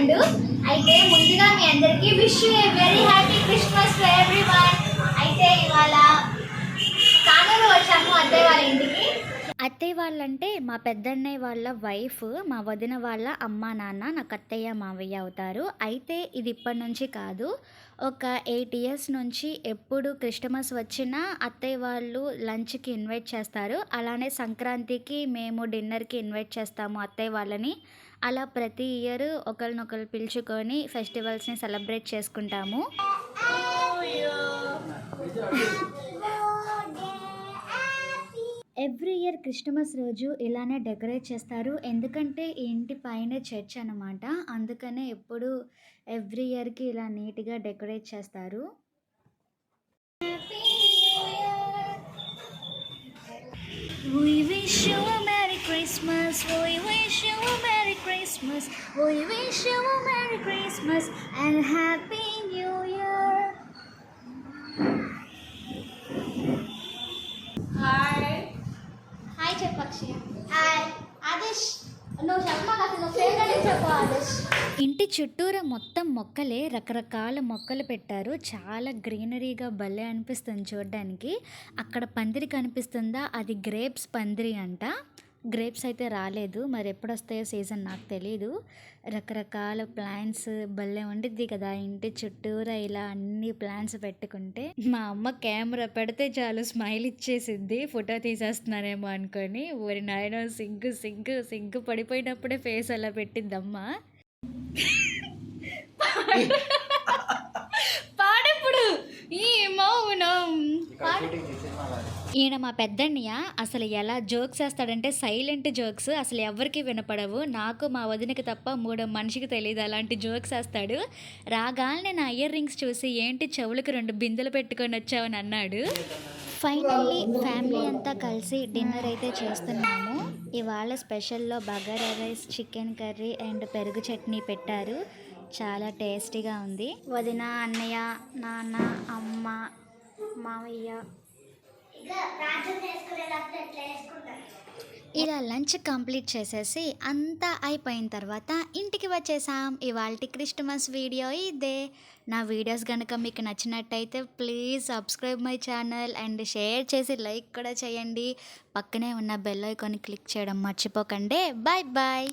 అయితే ముందుగా మీ అందరికీ wish very happy Christmas to everyone అయితే ఇవాళ కానూరు వచ్చాము అత్తయ్య వాళ్ళ ఇంటికి. అత్తయ్య వాళ్ళంటే మా పెద్దన్నయ్య వాళ్ళ వైఫ్ మా వదిన వాళ్ళ అమ్మ నాన్న నాకు అత్తయ్య మావయ్య అవుతారు. అయితే ఇది ఇప్పటి నుంచి కాదు. ఒక ఎయిట్ ఇయర్స్ నుంచి ఎప్పుడు క్రిస్టమస్ వచ్చినా అత్తయ్య వాళ్ళు లంచ్కి ఇన్వైట్ చేస్తారు. అలానే సంక్రాంతికి మేము డిన్నర్కి ఇన్వైట్ చేస్తాము అత్తయ్య వాళ్ళని. అలా ప్రతి ఇయర్ ఒకరినొకరు పిలుచుకొని ఫెస్టివల్స్ని సెలబ్రేట్ చేసుకుంటాము. ఎవ్రీ ఇయర్ క్రిస్టమస్ రోజు ఇలానే డెకరేట్ చేస్తారు. ఎందుకంటే ఈ ఇంటి పైన చర్చ్ అనమాట అందుకనే ఎప్పుడు ఎవ్రీ ఇయర్కి ఇలా నీట్గా డెకరేట్ చేస్తారు. Christmas. We wish you a Merry Christmas and Happy New Year. Hi చెప్పక్షి hi Adesh నువ్వు చెప్పమాక అసలు ఫేవరెట్ చెప్పు ఆదేశ్ ఇంటి చుట్టూరా మొత్తం మొక్కలే రకరకాల మొక్కలు పెట్టారు. చాలా గ్రీనరీగా భలే అనిపిస్తుంది చూడడానికి. అక్కడ పందిరి కనిపిస్తుందా? అది గ్రేప్స్ పందిరి అంట. గ్రేప్స్ అయితే రాలేదు. మరి ఎప్పుడు వస్తాయో సీజన్ నాకు తెలీదు. రకరకాల ప్లాంట్స్ భలే ఉండిద్ది కదా ఇంటి చుట్టూరా ఇలా అన్ని ప్లాంట్స్ పెట్టుకుంటే. మా అమ్మ కెమెరా పెడితే చాలు స్మైల్ ఇచ్చేసిద్ది. ఫోటో తీసేస్తున్నారేమో అనుకొని. ఊరి నాయన సిగ్గు సిగ్గు సిగ్గు పడిపోయినప్పుడే ఫేస్ అలా పెట్టిద్దమ్మా పాడప్పుడు? ఈ ఈయన మా పెద్దన్నయ్య అసలు ఎలా జోక్స్ వేస్తాడంటే సైలెంట్ జోక్స్ అసలు ఎవరికి వినపడవు. నాకు మా వదినకి తప్ప మూడో మనిషికి తెలియదు అలాంటి జోక్స్ వేస్తాడు. రాగానే నా ఇయర్ రింగ్స్ చూసి ఏంటి చెవులకు రెండు బిందెలు పెట్టుకొని వచ్చావని అన్నాడు. ఫైనల్లీ ఫ్యామిలీ అంతా కలిసి డిన్నర్ అయితే చేస్తున్నాము. ఇవాళ స్పెషల్లో bagara rice chicken curry and పెరుగు చట్నీ పెట్టారు. చాలా టేస్టీగా ఉంది. వదిన అన్నయ్య నాన్న అమ్మ మావయ్య ఇలా లంచ్ కంప్లీట్ చేసేసి అంతా అయిపోయిన తర్వాత ఇంటికి వచ్చేసాం. ఇవాళ క్రిస్టమస్ వీడియో ఇదే. నా వీడియోస్ కనుక మీకు నచ్చినట్టయితే please subscribe my channel and share చేసి లైక్ కూడా చేయండి. పక్కనే ఉన్న బెల్ ఐకాన్ క్లిక్ చేయడం మర్చిపోకండి. Bye bye.